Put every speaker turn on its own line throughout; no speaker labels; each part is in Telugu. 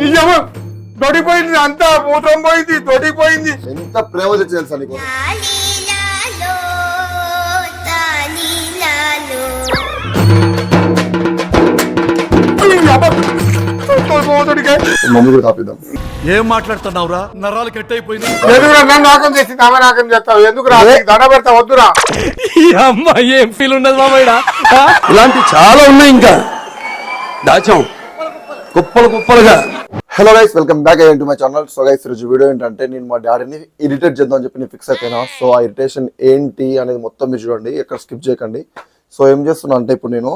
నిజము? దొడిపోయింది అంతా మూత్రం పోయింది దొడిపోయింది
ఎంత ప్రేమ తెచ్చి తెలుసా నీకు? మమ్మీ కూడా తాపిద్దాం
ఏం మాట్లాడుతున్నావురా? నరాలు కట్ అయిపోయింది
ఎందుకురా నన్ను నాకం చేసి ఆమె నాకం చేస్తావు ఎందుకు రా దండ పెడతా వద్దురా.
ఈ అమ్మాయి ఏం ఫీల్ ఉండదు మామయ్య
ఇలాంటి చాలా ఉన్నాయి ఇంకా. దాచాం. కుప్పలు కుప్పలుగా.
హలో గైస్ వెల్కమ్ బ్యాక్ అయ్యి to my channel so guys రోజు వీడియో ఏంటంటే నేను మా డాడీని ఇరిటేట్ చేద్దాం అని చెప్పి నేను ఫిక్స్ అయిపోయినా. సో ఆ ఇరిటేషన్ ఏంటి అనేది మొత్తం మీరు చూడండి. ఎక్కడ స్కిప్ చేయకండి. సో ఏం చేస్తున్నా అంటే ఇప్పుడు నేను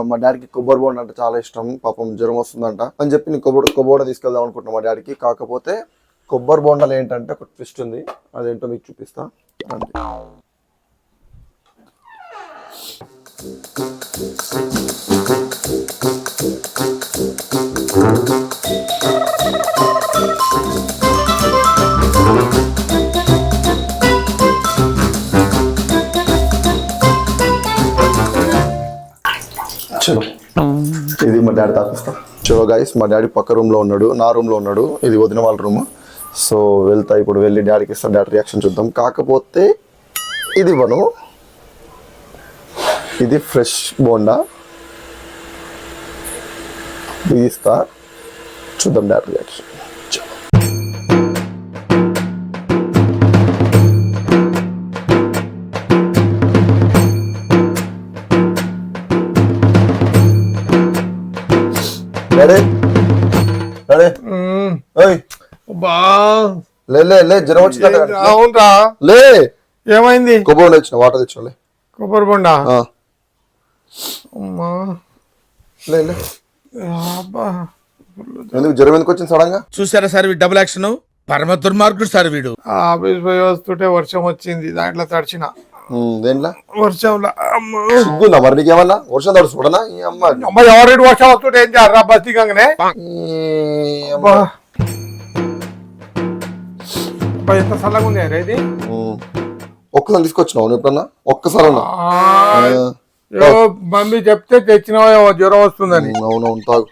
మా డాడీకి కొబ్బరి బోండ అంటే చాలా ఇష్టం. పాపం జ్వరం వస్తుందంట. అని చెప్పి నేను కొబ్బరి కొబ్బరి తీసుకెళ్దాం అనుకుంటున్నా మా డాడీకి. కాకపోతే కొబ్బరి బోండాలు ఏంటంటే ఒక ట్విస్ట్ ఉంది. అదేంటో మీకు చూపిస్తా. రండి. చలో ఇది మా డాడీ తాపిస్తా చో గైస్ మా డాడీ పక్క రూమ్లో ఉన్నాడు నా రూమ్లో ఉన్నాడు ఇది వదిన వాళ్ళ రూమ్ సో వెళ్తా ఇప్పుడు వెళ్ళి డాడీకి ఇస్తా డాడీ రియాక్షన్ చూద్దాం. కాకపోతే ఇది ఇవ్వను. ఇది ఫ్రెష్ బోండా. ఇది ఇస్తా. చూద్దాం డాడీ రియాక్షన్ లే లే లే జ్వరం వచ్చిందట
అవునరా
లే.
ఏమైంది?
కొబ్బరి ఉండే తెచ్చిన వాటర్ తెచ్చిన లే.
కొబ్బరి బొండ?
ఆ,
అమ్మా.
లే లే.
అబ్బా
ఎందుకు జ్వరం ఎందుకు వచ్చింది సడన్గా?
చూసారా సార్ వీడు డబుల్ యాక్షన్ పరమ దుర్మార్గుడు సార్ వీడు.
ఆ ఆఫీస్ పోయి వస్తుంటే వర్షం వచ్చింది దాంట్లో తడిచిన.
దేంట్లో?
వర్షంలో అమ్మా.
సిగ్గుందా మరి నీకేమన్నా? వర్షం ఈ అమ్మ
అమ్మ వర్షం వస్తుంటే ఏం ఎంత చల్లగా ఉంది ఇది.
ఒక్కసారి తీసుకొచ్చినావు ఎప్పుడన్నా? ఒక్కసారి
మమ్మీ చెప్తే తెచ్చినావో జ్వరం వస్తుందని.
అవునవును తాగు.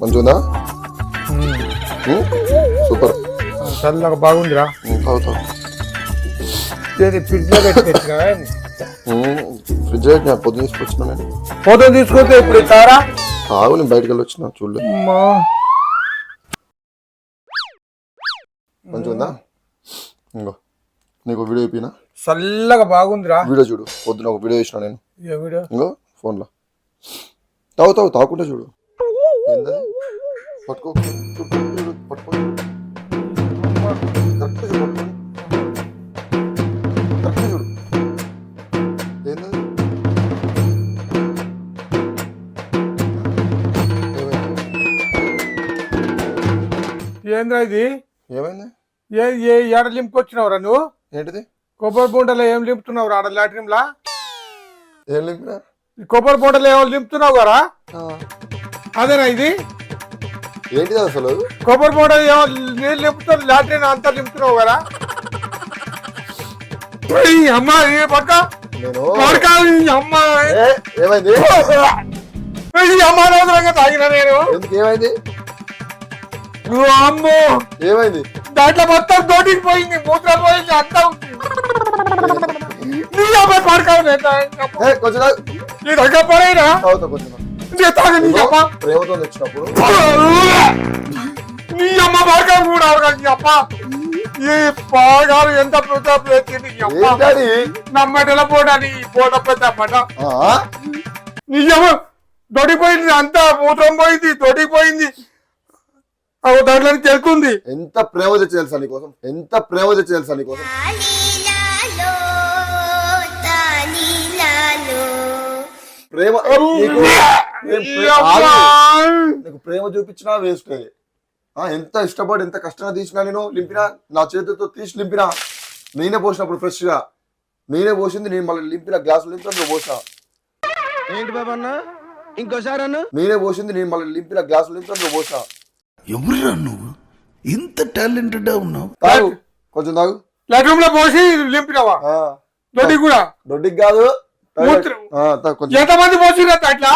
మంచిగుందా? Um, super.
చల్లగా బాగుందిరా. ఫ్రిడ్జ్లో పెట్టి తెచ్చినావా ఏంది?
ఉమ్, ఫ్రిడ్జ్ అయితే నేను పొద్దున్న తీసుకొచ్చిన
ఫోటో తీసుకుంటే ఇప్పుడు ఇస్తారా
తాగు నేను బయటకు వెళ్ళి వచ్చిన చూడలేదు
అమ్మా.
మంచిగుందా? ఇంకో నీకు వీడియో అయిపోయినా
చల్లగా బాగుందిరా.
వీడియో చూడు పొద్దున ఒక వీడియో ఇచ్చిన నేను. ఇంకో ఫోన్లో తాగు తాగు తాగుకుంటే చూడు, పట్టుకో.
ఏంద్రా ఇది?
ఏమైంది?
ఏ ఏ ఏడ లింపుకొచ్చినావురా నువ్వు?
ఏంటిది?
కొబ్బరి బొండలో ఏం లింపుతున్నావు ఆడ లాట్రిన్ లా
ఏం లింపినా
కొబ్బరి బొండలో ఏమో లింపుతున్నావు కదా? అదేనా ఇది?
ఏంటిది అసలు?
కొబ్బరి బొండలో ఏమో నీళ్ళు లింపుతావు లాట్రిన్ అంతా లింపుతున్నావు కదా? అమ్మా ఈ పక్క. అమ్మా.
ఏ, ఏమైంది?
అమ్మా అనవసరంగా తాగిన నేను.
ఎందుకు ఏమైంది?
ఓ అమ్మో
ఏమైంది?
దాంట్లో మొత్తం దోటికి పోయింది. మూత్రం పోయింది. అంతా ఉంది. నీ అమ్మాయి పడకావు
ఏ, కొంచెం తాగు.
నీ దగ్గర పడేనా?
తాగుతా కొంచెం.
నీ తాగు నీ అమ్మ.
ప్రేమతో తెచ్చినప్పుడు.
నీ అమ్మ పడకావు కూడా అవకాశం నీ అమ్మ. ఈ పాగాలు ఎంత పోట. పెద్ద అమ్మట దొడిపోయింది అంతా మూత్రం పోయింది దొడిపోయింది దాంట్లో తెలుకుంది.
ఎంత ప్రేమ తెచ్చి తెలుసా నీకోసం? ఎంత ప్రేమ తెచ్చి తెలుసా నీకోసం? ప్రేమ నీకు ప్రేమ చూపించినా వేస్ట్ ఎంత ఇష్టపడి ఎంత కష్టంగా తీసినా నేను లింపినా నా చేతితో తీసి లింపినా నేనే పోసినప్పుడు ఫ్రెష్గా నేనే పోసింది నేను మళ్ళీ లింపిన గ్లాసు లింపిన నువ్వు పోసినా.
ఏంటి బాబా అన్న? ఇంకోసారి అన్న?
నేనే పోసింది నేను మళ్ళీ లింపిన గ్లాసు లింపిన నువ్వు పోసినా.
ఎవరురా నువ్వు?
ఇంత టాలెంటెడ్ ఉన్నావు?
తాగు. కొంచెం తాగు.
లెట్రూమ్లో పోసి నింపినావా?
ఆ,
దొడ్డి కూడా?
దొడ్డికి కాదు. టాయిలెట్.
మూత్రం.
ఆ, తాగు కొంచెం.
ఎంతమంది పోసినా అట్లా?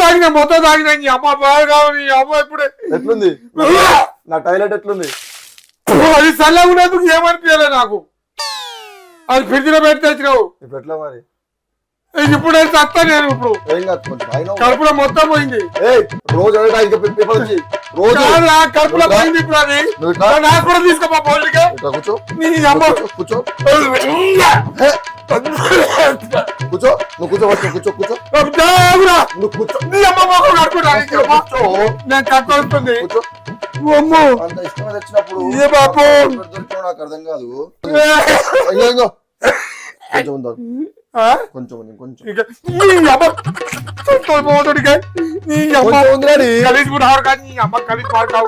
తాగిన మొత్తం తాగిన. నీ అమ్మ బాగా నీ అమ్మ ఇప్పుడే.
ఎట్లుంది? నా టాయిలెట్ ఎట్లుంది?
అది చల్లగా ఉన్నందుకు ఏమనిపించలే నాకు? అది ఫ్రిడ్జ్లో పెట్టి తెచ్చినావు.
ఇప్పుడు ఎట్లా మరి?
ఇప్పుడు చస్తా నేను ఇప్పుడు. కడుపులో మొత్తం పోయింది.
రోజు రోజు
కడుపులో పోయింది ఇప్పుడు అది. కూడా తీసుకోపా
కూర్చో. కూర్చో కూర్చో. నువ్వు కూర్చో ఫస్ట్ కూర్చో కూర్చో.
దేవుడా,
నువ్వు కూర్చో.
నీ అమ్మ మొహం కడుపురా, నీ అమ్మ. నేను కట్టుకొస్తుంది
కూర్చో.
అమ్మో.
అంత ఇష్టం తెచ్చినప్పుడు
ఏ బాబు.
దొరికినా నాకు అర్థం కాదు. కొంచెం ఉందా? కొంచెం ఉంది కొంచెం
నీ అమ్మ నీ అమ్మ. కలిసి కూడా నీ అమ్మ కలిసి పాడుకావు?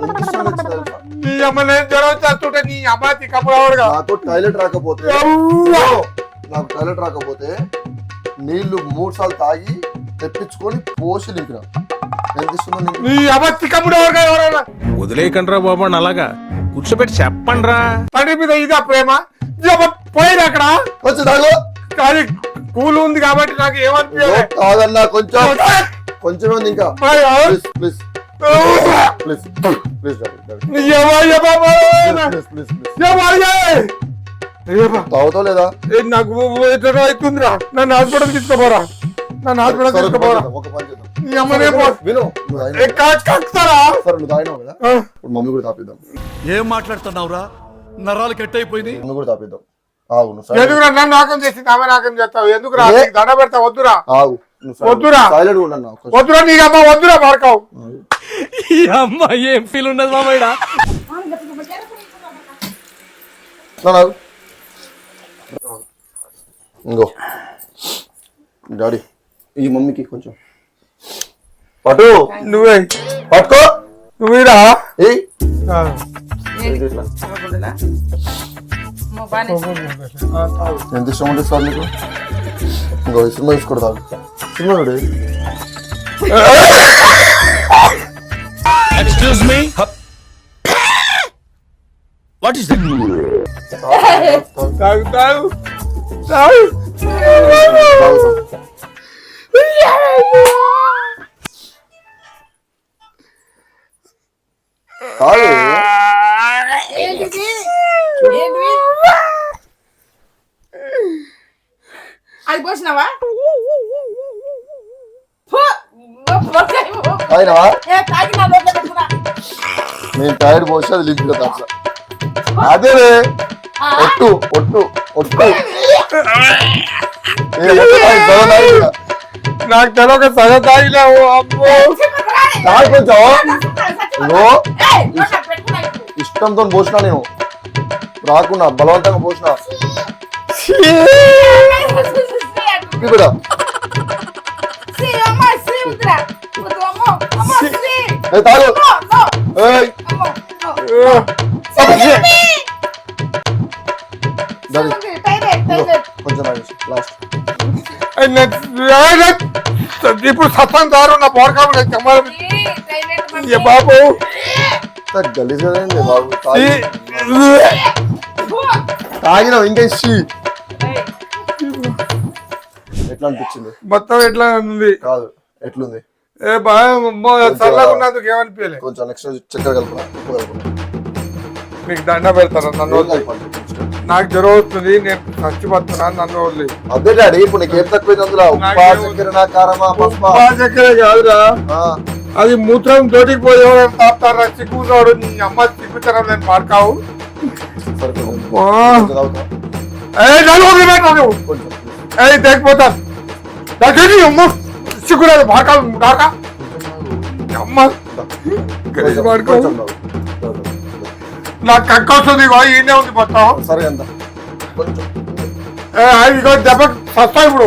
నీ అమ్మ నేను జ్వరం చేస్తుంటే నీ అమ్మ తిక్కపురావుడుగా
నాతో టాయిలెట్ రాకపోతే నాకు టాయిలెట్ రాకపోతే నీళ్ళు మూడు సార్లు తాగి తెప్పించుకొని పోసి నీకు?
నీ అమ్మ తిక్కపురావుడుగా ఎవరైనా
వదిలేయకండ్రా బాబు అలాగా. కూర్చోబెట్టి
తండ్రి మీద ఇదా ప్రేమ? పోయిన అక్కడ.
కొంచెం తాగు.
కానీ కూల్ ఉంది కాబట్టి నాకు
ఇదిగో
ఏమనిపించలే
తాగన్నా కొంచెం. కొంచెం ఉంది ఇంకా. Please please. తాగుతావు లేదా?
నాకు అవుతుందిరా నన్ను హాస్పిటల్ తీసుకోపోరా? నన్ను హాస్పిటల్ తీసుకోపోరా?
మమ్మీ కూడా తాపిద్దాం.
ఏం మాట్లాడుతున్నావురా? నరాలు కట్ అయిపోయింది
మమ్మీ కూడా తాపిద్దాం. ఆగు నువ్వు సైలెంట్
ఎందుకురా నన్ను నాకం చేసింది ఆమె నాకం చేస్తావు? ఎందుకురా?
ఏ?
నీకు దండ పెడతా వద్దురా.
ఆగు నువ్వు
వద్దురా.
సైలెంట్ కొంచెం.
వద్దురా నీకు అమ్మ వద్దురా పడకావు
ఈ అమ్మ ఏం ఫీల్ మామయ్య?
నా నాగు. ఇంగో డాడీ ఈ మమ్మీకి కొంచెం. పటు
నువ్వే.
పట్టుకో.
నువ్వేరా
ఇట్లా. ఎంత ఇష్టం ఉంటుంది సార్ మీకు ఇంకో సినిమా తీసుకుంటా సినిమా చూడు
excuse me what is that
తాగు తాగు తాగు
తాగు, తాగు. తాగు.
అది పోసినావా.
తాగినావా. నేను టైర్ పోసి అది లింక్ అట్లా అదే ఒట్టు ఒట్టు ఒట్టు.
నాకు తెలవక సగం తాగినావు అమ్మో
తాగి కొంచెం ఇగో
ఏయ్, నోట్లో పెట్టుకున్నా ఇప్పుడు.
ఇష్టంతో పోసినా నేను రాకున్నా బలవంతంగా పోసినా కూడా తాగు
ఇప్పుడు సత్తం దారు నా
మమ్మీ.
ఏ బాబు
గలీజ్ కదండి బాబు! తాగినావు ఇంకా ఎట్లా అనిపించింది?
మొత్తం ఎట్లా ఉంది?
కాదు ఎట్లుంది?
ఏ బాగా చల్లగా ఉన్నందుకు ఏమనిపించలే.
కొంచెం నెక్స్ట్ చక్కెర కలుపురా ఉప్పు కలుపురా.
నీకు దండ పెడతారా నన్ను? నాకు జ్వరం వస్తుంది నేను చచ్చిపోతున్నాను నన్ను వదిలే.
అదే డాడీ ఇప్పుడు నీకు ఏం తక్కువైంది అందులో ఉప్పా చక్కెర నా కారమా పసుపా?
చక్కరే కాదురా. అది మూత్రం తోటికి పోయి ఎవరైనా తాపుతారా చిక్కుతాడు నీ అమ్మ చిక్కుతరం నేను పాడకావు? ఏ నన్ను వదిలిపెట్టాను ఏ తెగిపోతాను దగ్గర అమ్మ చిక్కులేదు పాడకావు డాకా అమ్మ
కొంచెం,
పడుకో.
కొంచెం తాగు. తాగు, తాగు.
నాకు కక్క వస్తుంది ఈయనే ఉంది మొత్తం
సరే ఎంత కొంచెం
ఏ ఇదిగో దెబ్బ సస్తా ఇప్పుడు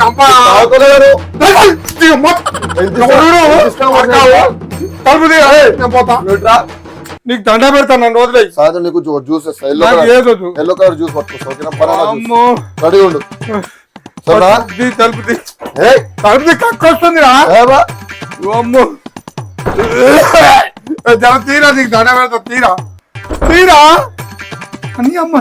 చంప
తాగుతలేరు.
నీ అమ్మ.
ఎంత
ఎవరు?
ఎంత ఇష్టం
పాడకావు. తలుపు తీ, ఏ, నేను పోతా
నువ్వుట్రా.
నీకు దండ పెడతాను నన్ను వదిలేయి
సాయంత్రం నీకు జ్యూ- జ్యూస్ ఎల్లో
నాకు
కలర్ జ్యూస్ ఓకేనా
అమ్మో
రెడీ ఉండు
తలుపు తలుపు తీ, కక్క వస్తుంది రా
ఏబా
అమ్మో. జర తీరా నీకు దండ పెడతా తీరా. తీరా? అని అమ్మ.